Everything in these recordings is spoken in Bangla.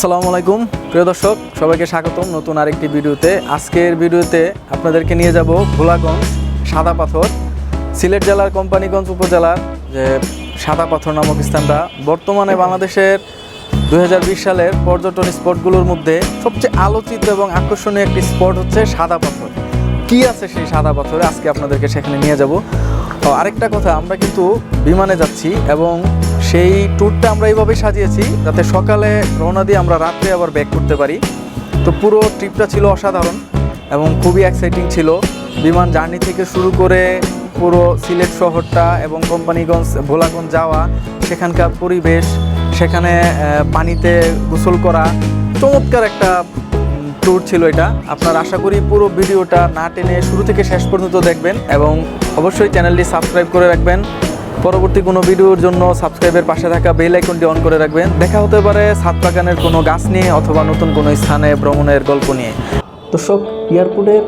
আসসালামু আলাইকুম। প্রিয় দর্শক, সবাইকে স্বাগতম নতুন আরেকটি ভিডিওতে। আজকের ভিডিওতে আপনাদেরকে নিয়ে যাব ভোলাগঞ্জ সাদা পাথর, সিলেট জেলার কোম্পানিগঞ্জ উপজেলার যে সাদা পাথর নামক স্থানটা। বর্তমানে বাংলাদেশের দু হাজার বিশ সালের পর্যটন স্পটগুলোর মধ্যে সবচেয়ে আলোচিত এবং আকর্ষণীয় একটি স্পট হচ্ছে সাদা পাথর। কি আছে সেই সাদা পাথরে? আজকে আপনাদেরকে সেখানে নিয়ে যাব। আরেকটা কথা, আমরা কিন্তু বিমানে যাচ্ছি এবং সেই ট্যুরটা আমরা এইভাবে সাজিয়েছি যাতে সকালে রওনা দিয়ে আমরা রাত্রে আবার ব্যাক করতে পারি। তো পুরো ট্রিপটা ছিল অসাধারণ এবং খুবই এক্সাইটিং ছিল। বিমান জার্নি থেকে শুরু করে পুরো সিলেট শহরটা এবং কোম্পানিগঞ্জ, ভোলাগঞ্জ যাওয়া, সেখানকার পরিবেশ, সেখানে পানিতে গোসল করা, চমৎকার একটা ট্যুর ছিল এটা। আপনার আশা করি পুরো ভিডিওটা না টেনে শুরু থেকে শেষ পর্যন্ত দেখবেন এবং অবশ্যই চ্যানেলটি সাবস্ক্রাইব করে রাখবেন। পরবর্তী কোনো ভিডিওর জন্য সাবস্ক্রাইবের পাশে থাকা বেল আইকনটি অন করে রাখবেন। দেখা হতে পারে সাত বাগানের কোনো গাছ নিয়ে অথবা নতুন কোনো স্থানে ভ্রমণের গল্প নিয়ে। দর্শক, এয়ারপোর্টের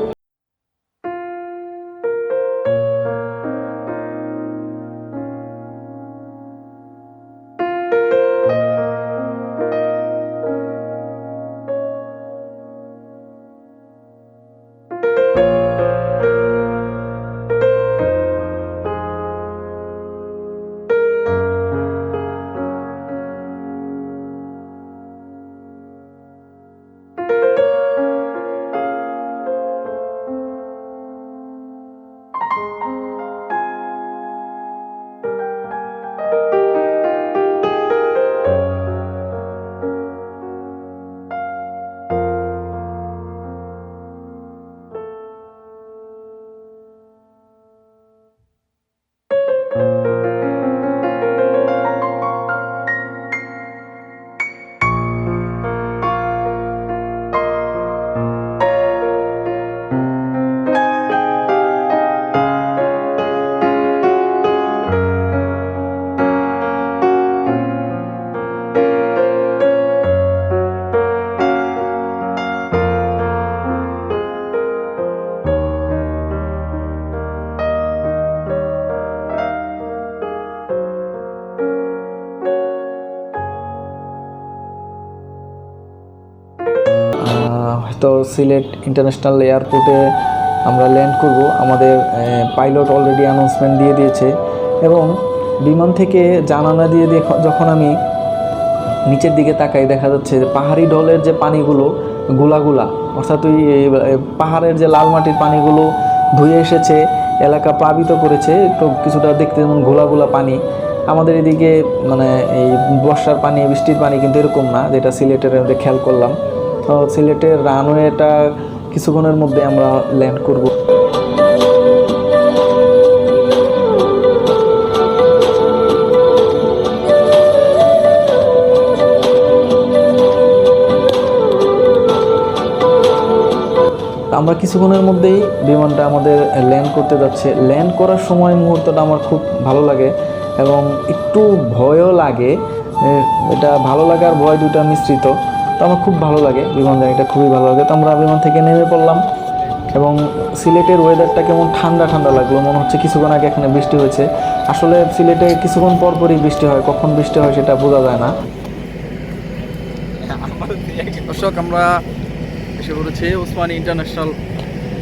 হয়তো সিলেট ইন্টারন্যাশনাল এয়ারপোর্টে আমরা ল্যান্ড করব। আমাদের পাইলট অলরেডি অ্যানাউন্সমেন্ট দিয়ে দিয়েছে এবং বিমান থেকে জানালা দিয়ে যখন আমি নিচের দিকে তাকাই, দেখা যাচ্ছে যে পাহাড়ি ঢলের যে পানিগুলো, গুলাগুলা, অর্থাৎ ওই পাহাড়ের যে লাল মাটির পানিগুলো ধুয়ে এসেছে, এলাকা প্লাবিত করেছে, একটু কিছুটা দেখতে যেমন ঘোলা পানি। আমাদের এদিকে মানে এই বর্ষার পানি, বৃষ্টির পানি কিন্তু এরকম না, যেটা সিলেটের খেয়াল করলাম। তো সিলেটের রানওয়েটা কিছুক্ষণের মধ্যে আমরা ল্যান্ড করব। আমরা কিছুক্ষণের মধ্যেই বিমানটা আমাদের ল্যান্ড করতে যাচ্ছে। ল্যান্ড করার সময় মুহূর্তটা আমার খুব ভালো লাগে এবং একটু ভয়ও লাগে। এটা ভালো লাগে আর ভয় দুটা মিশ্রিত। তো আমার খুব ভালো লাগে বিমান জার্নিটা খুবই ভালো লাগে তো আমরা বিমান থেকে নেমে পড়লাম এবং সিলেটের ওয়েদারটা কেমন ঠান্ডা ঠান্ডা লাগল মনে হচ্ছে কিছুক্ষণ আগে এখানে বৃষ্টি হয়েছে আসলে সিলেটে কিছুক্ষণ পর পরই বৃষ্টি হয় কখন বৃষ্টি হয় সেটা বোঝা যায় না দর্শক আমরা এসে পড়েছি ওসমানী ইন্টারন্যাশনাল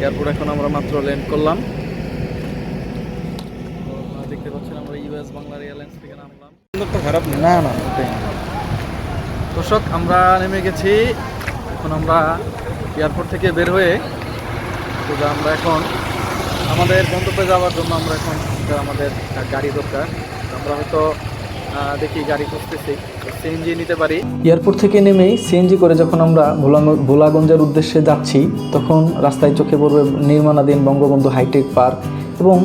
এয়ারপোর্ট এখন আমরা মাত্র ল্যান্ড করলাম দেখতে পাচ্ছেন আমরা ইউএস বাংলার এয়ারলাইন্স থেকে নামলাম খারাপ না না না। দর্শক, আমরা নেমে গেছি। এখন আমরা এয়ারপোর্ট থেকে বের হয়ে তো আমরা এখন আমাদের গন্তব্যে যাওয়ার জন্য আমরা এখন আমাদের গাড়ি দরকার। আমরা হয়তো দেখি গাড়ি খুঁজতেছি। সিএনজি নিতে পারি। এয়ারপোর্ট থেকে নেমেই সিএনজি করে যখন আমরা ভোলা- ভোলাগঞ্জের উদ্দেশ্যে যাচ্ছি, তখন রাস্তায় চোখে পড়বে নির্মাণাধীন বঙ্গবন্ধু হাইটেক পার্ক এবং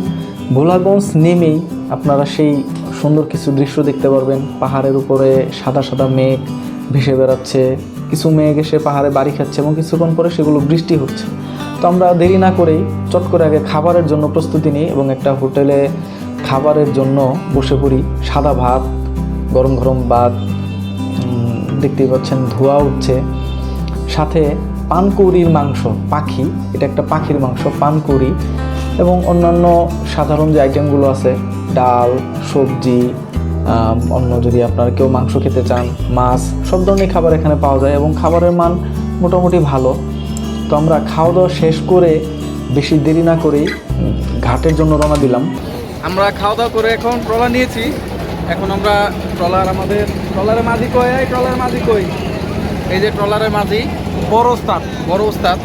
ভোলাগঞ্জ নেমেই আপনারা সেই সুন্দর কিছু দৃশ্য দেখতে পারবেন। পাহাড়ের উপরে সাদা সাদা মেঘ ভেসে বেড়াচ্ছে, কিছু মেঘ এসে পাহাড়ে বাড়ি খাচ্ছে এবং কিছুক্ষণ পরে সেগুলো বৃষ্টি হচ্ছে। তো আমরা দেরি না করেই চট করে আগে খাবারের জন্য প্রস্তুতি নিই এবং একটা হোটেলে খাবারের জন্য বসে পড়ি। সাদা ভাত, গরম গরম ভাত দেখতেই পাচ্ছেন ধোয়া উঠছে। সাথে পানকৌড়ির মাংস, পাখি, এটা একটা পাখির মাংস, পানকৌড়ি এবং অন্যান্য সাধারণ যে আইটেমগুলো আছে, ডাল, সবজি অন্য যদি আপনার কেউ মাংস খেতে চান মাছ সব ধরনের খাবার এখানে পাওয়া যায় এবং খাবারের মান মোটামুটি ভালো। তো আমরা খাওয়া দাওয়া শেষ করে বেশি দেরি না করেই ঘাটের জন্য রওনা দিলাম। আমরা খাওয়া দাওয়া করে এখন ট্রলার নিয়েছি। এখন আমরা ট্রলার আমাদের ট্রলারের মাঝি কই? এই ট্রলারের মাঝি কই? এই যে ট্রলারের মাঝি। বড় ওস্তাদ। বড় ওস্তাদ।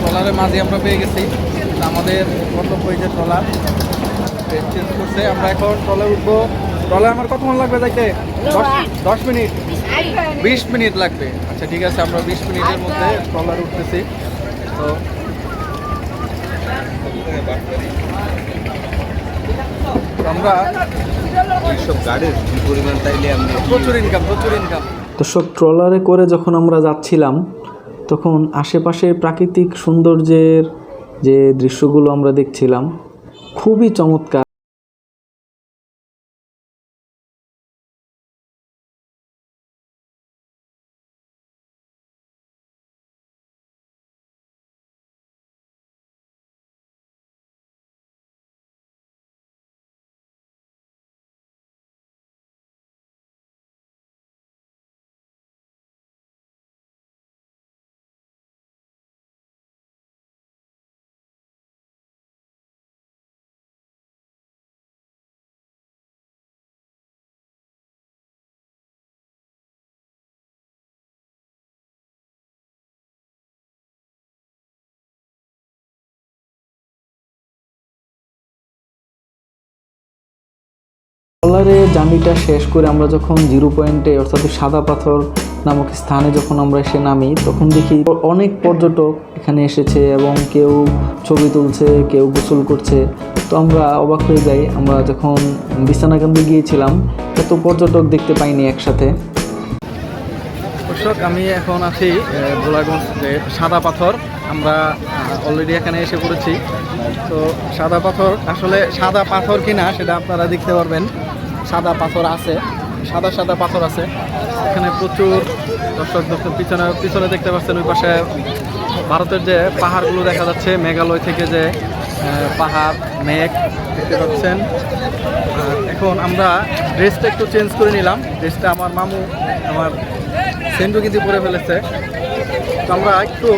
ট্রলারের মাঝি আমরা পেয়ে গেছি। আমাদের কর্তব্য এই যে ট্রলার। চেঞ্জ করছে। আমরা এখন ট্রলার উঠবো। ট্রলার আমার কতক্ষণ লাগবে যাইতে? দশ দশ মিনিট? বিশ মিনিট লাগবে। আচ্ছা ঠিক আছে আমরা বিশ মিনিটের মধ্যে ট্রলার উঠতেছি। তো আমরা এইসব গাড়ির কি পরিমাণ তাইলে আপনি প্রচুর ইনকাম প্রচুর ইনকাম দর্শক ট্রলারে করে যখন আমরা যাচ্ছিলাম তখন আশেপাশের প্রাকৃতিক সৌন্দর্যের যে দৃশ্যগুলো আমরা দেখছিলাম খুবই চমৎকার। ট্রলারে জার্নিটা শেষ করে আমরা যখন জিরো পয়েন্টে, অর্থাৎ সাদা পাথর নামক স্থানে যখন আমরা এসে নামি, তখন দেখি অনেক পর্যটক এখানে এসেছে এবং কেউ ছবি তুলছে, কেউ গোসল করছে। তো আমরা অবাক হয়ে যাই, আমরা যখন বিছানাকান্দি গিয়েছিলাম, এত পর্যটক দেখতে পাইনি একসাথে। দর্শক, আমি এখন আছি ভোলাগঞ্জ সাদা পাথর। আমরা অলরেডি এখানে এসে পড়েছি। তো সাদা পাথর, আসলে সাদা পাথর কিনা সেটা আপনারা দেখতে পারবেন। সাদা পাথর আছে, সাদা সাদা পাথর আছে। এখানে প্রচুর দর্শক দর্শক পিছনে পিছনে দেখতে পাচ্ছেন, ওই পাশে ভারতের যে পাহাড়গুলো দেখা যাচ্ছে, মেঘালয় থেকে যে পাহাড়, মেঘ দেখতে পাচ্ছেন। এখন আমরা ড্রেসটা একটু চেঞ্জ করে নিলাম। ড্রেসটা আমার মামু, আমার সেন্টু কিন্তু পরে ফেলেছে। তো আমরা একটু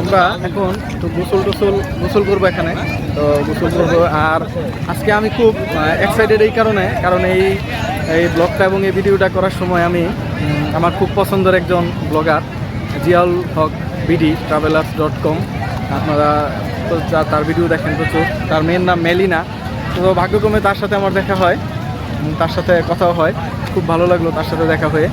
আমরা এখন একটু গোসল টোসল, গোসল করব এখানে। তো গোসল করব। আর আজকে আমি খুব এক্সাইটেড এই কারণে, কারণ এই এই ব্লগটা এবং এই ভিডিওটা করার সময় আমি আমার খুব পছন্দের একজন blogger Ziaul Haque, BD travellers dot com আপনারা তার ভিডিও দেখেন প্রচুর। তার মেয়ের নাম মেলিনা। তো ভাগ্যক্রমে তার সাথে আমার দেখা হয়। তার সাথে কথাও হয়। খুব ভালো লাগল তার সাথে দেখা হয়ে।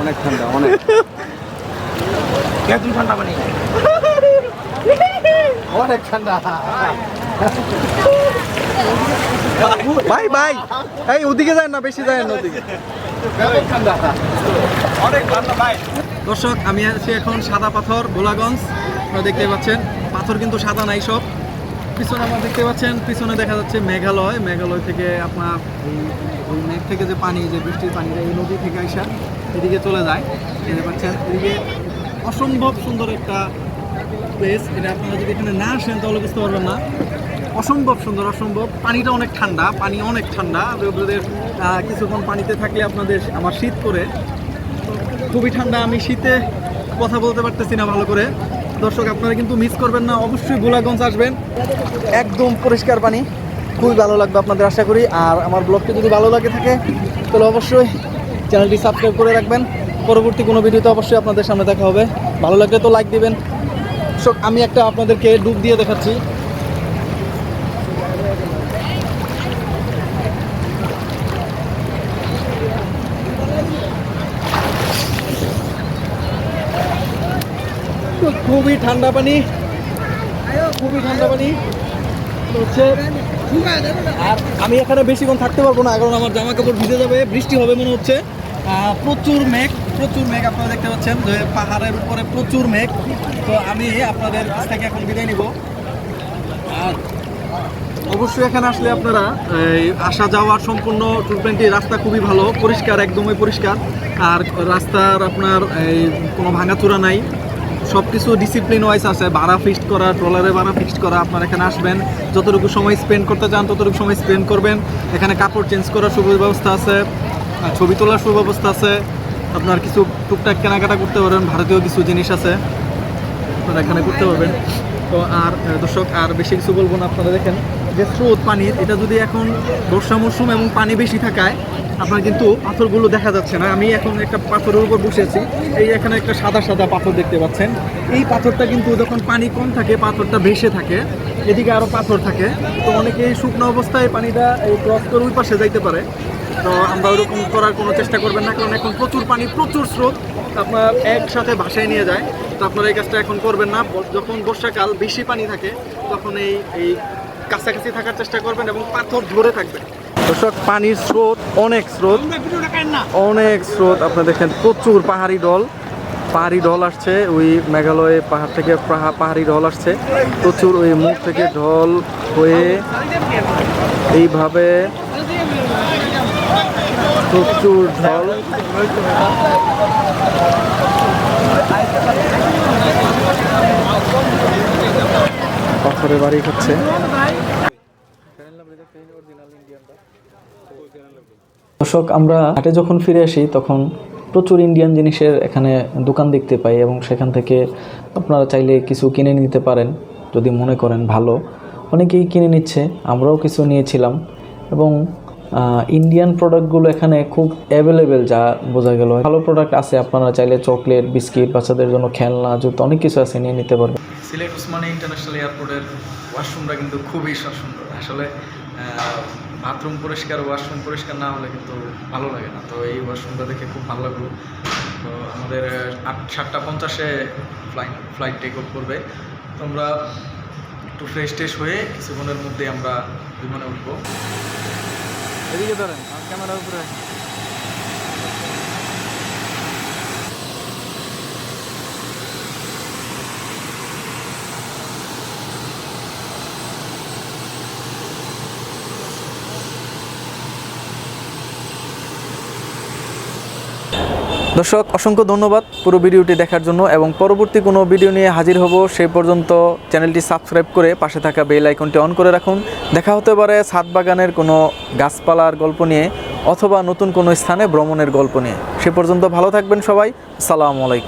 অনেক ঠান্ডা অনেক। ঠান্ডা পানি অনেক ঠান্ডা। ভাই ভাই এই ওদিকে যায় না বেশি যায় না ওদিকে। দর্শক আমি আছি এখন সাদা পাথর গোলাগঞ্জ। আপনারা দেখতে পাচ্ছেন পাথর কিন্তু সাদা নাই সব। পিছনে আমরা দেখতে পাচ্ছেন, পিছনে দেখা যাচ্ছে মেঘালয়। মেঘালয় থেকে আপনার ওই মেঘ থেকে যে পানি, যে বৃষ্টির পানি, এই নদী থেকে আইসা এদিকে চলে যায়। দেখতে পাচ্ছেন, এদিকে অসম্ভব সুন্দর একটা প্লেস এটা আপনারা যদি এখানে না আসেন, তাহলে বুঝতে পারবেন না। অসম্ভব সুন্দর, অসম্ভব। পানিটা অনেক ঠান্ডা, পানি অনেক ঠান্ডা। আপনাদের কিছুক্ষণ পানিতে থাকলে আপনাদের আমার শীত করে। খুবই ঠান্ডা, আমি শীতে কথা বলতে পারতেছি না ভালো করে। দর্শক, আপনারা কিন্তু মিস করবেন না, অবশ্যই গোলাগঞ্জ আসবেন। একদম পরিষ্কার পানি, খুবই ভালো লাগবে আপনাদের আশা করি। আর আমার ব্লগটি যদি ভালো লাগে থাকে, তাহলে অবশ্যই চ্যানেলটি সাবস্ক্রাইব করে রাখবেন। পরবর্তী কোনো ভিডিওতে অবশ্যই আপনাদের সামনে দেখা হবে। ভালো লাগলে তো লাইক দিবেন। আমি একটা আপনাদেরকে ডুব দিয়ে দেখাচ্ছি তো খুবই ঠান্ডা পানি। খুবই ঠান্ডা পানি। হচ্ছে আর আমি এখানে বেশিক্ষণ থাকতে পারব না, কারণ আমার জামা কাপড় ভিজে যাবে, বৃষ্টি হবে মনে হচ্ছে। প্রচুর মেঘ প্রচুর মেঘ আপনারা দেখতে পাচ্ছেন যে পাহাড়ের উপরে প্রচুর মেঘ। তো আমি আপনাদের কাছ থেকে এখন বিদায় নিব। আর অবশ্যই এখানে আসলে আপনারা আসা যাওয়ার সম্পূর্ণ ট্যুর রাস্তা খুবই ভালো, পরিষ্কার, একদমই পরিষ্কার। আর রাস্তার আপনার এই কোনো ভাঙাচোরা নাই। সব কিছু ডিসিপ্লিন ওয়াইজ আছে, ভাড়া ফিক্সড করা ট্রলারে ভাড়া ফিক্সড করা, আপনারা এখানে আসবেন, যতটুকু সময় স্পেন্ড করতে চান, ততটুকু সময় স্পেন্ড করবেন। এখানে কাপড় চেঞ্জ করার সুব্যবস্থা আছে ছবি তোলার সুব্যবস্থা আছে, আপনার কিছু টুকটাক কেনাকাটা করতে পারবেন, ভারতীয় কিছু জিনিস আছে, আপনারা এখানে করতে পারবেন। তো আর দর্শক, আর বেশি কিছু বলব না, আপনারা দেখেন। যে স্রোত পানির, এটা যদি এখন বর্ষা মরশুম এবং পানি বেশি থাকায়, আপনার কিন্তু পাথরগুলো দেখা যাচ্ছে না। আমি এখন একটা পাথরের উপর বসেছি, এই এখানে একটা সাদা সাদা পাথর দেখতে পাচ্ছেন। এই পাথরটা কিন্তু যখন পানি কম থাকে, পাথরটা ভেসে থাকে, এদিকে আরও পাথর থাকে, তো অনেকে শুকনো অবস্থায় পানিটা এই ক্রস করে ওই পাশে যাইতে পারে। তো আমরা ওরকম করার কোনো চেষ্টা করবেন না, কারণ এখন প্রচুর পানি, প্রচুর স্রোত আপনার একসাথে ভাসায় নিয়ে যায়। তো আপনারা এই কাজটা এখন করবেন না। যখন বর্ষাকাল বেশি পানি থাকে, তখন এই এই কাছাকাছি থাকার চেষ্টা করবেন এবং পাথর ধরে থাকবেন। দর্শক পানির স্রোত অনেক স্রোত। অনেক স্রোত। আপনি দেখেন প্রচুর পাহাড়ি ঢল। পাহাড়ি ঢল আসছে ওই মেঘালয়ে পাহাড় থেকে পাহা- পাহাড়ি ঢল আসছে। প্রচুর ওই মুখ থেকে ঢল হয়ে এইভাবে প্রচুর ঢল। পাথরে বাড়ি খাচ্ছে। দর্শক, আমরা হাটে যখন ফিরে আসি, তখন প্রচুর ইন্ডিয়ান জিনিসের এখানে দোকান দেখতে পাই এবং সেখান থেকে আপনারা চাইলে কিছু কিনে নিতে পারেন, যদি মনে করেন ভালো। অনেকেই কিনে নিচ্ছে, আমরাও কিছু নিয়েছিলাম এবং ইন্ডিয়ান প্রোডাক্টগুলো এখানে খুব অ্যাভেলেবেল যা বোঝা গেল। ভালো প্রোডাক্ট আছে, আপনারা চাইলে চকলেট বিস্কিট বাচ্চাদের জন্য খেলনা, জুতো, অনেক কিছু আছে, নিয়ে নিতে পারবেন। সিলেট উসমানী ইন্টারন্যাশনাল এয়ারপোর্টের ওয়াশরুমটা কিন্তু খুবই সুন্দর। আসলে বাথরুম পরিষ্কার, ওয়াশরুম পরিষ্কার না হলে কিন্তু ভালো লাগে না। তো এই ওয়াশরুমটা দেখে খুব ভালো লাগল। তো আমাদের আট, সাতটা পঞ্চাশে ফ্লাইট ফ্লাইট টেক অফ করবে। তো আমরা একটু ফ্রেশ ট্রেশ হয়ে কিছুক্ষণের মধ্যে আমরা বিমানে উঠবো। এদিকে ধরেন ক্যামেরার উপরে দর্শক, অসংখ্য ধন্যবাদ পুরো ভিডিওটি দেখার জন্য এবং পরবর্তী কোনো ভিডিও নিয়ে হাজির হব সেই পর্যন্ত চ্যানেলটি সাবস্ক্রাইব করে পাশে থাকা বেল আইকনটি অন করে রাখুন। দেখা হতে পারে ছাদ বাগানের কোনো গাছপালার গল্প নিয়ে অথবা নতুন কোনো স্থানে ভ্রমণের গল্প নিয়ে। সে পর্যন্ত ভালো থাকবেন সবাই। সালামু আলাইকুম।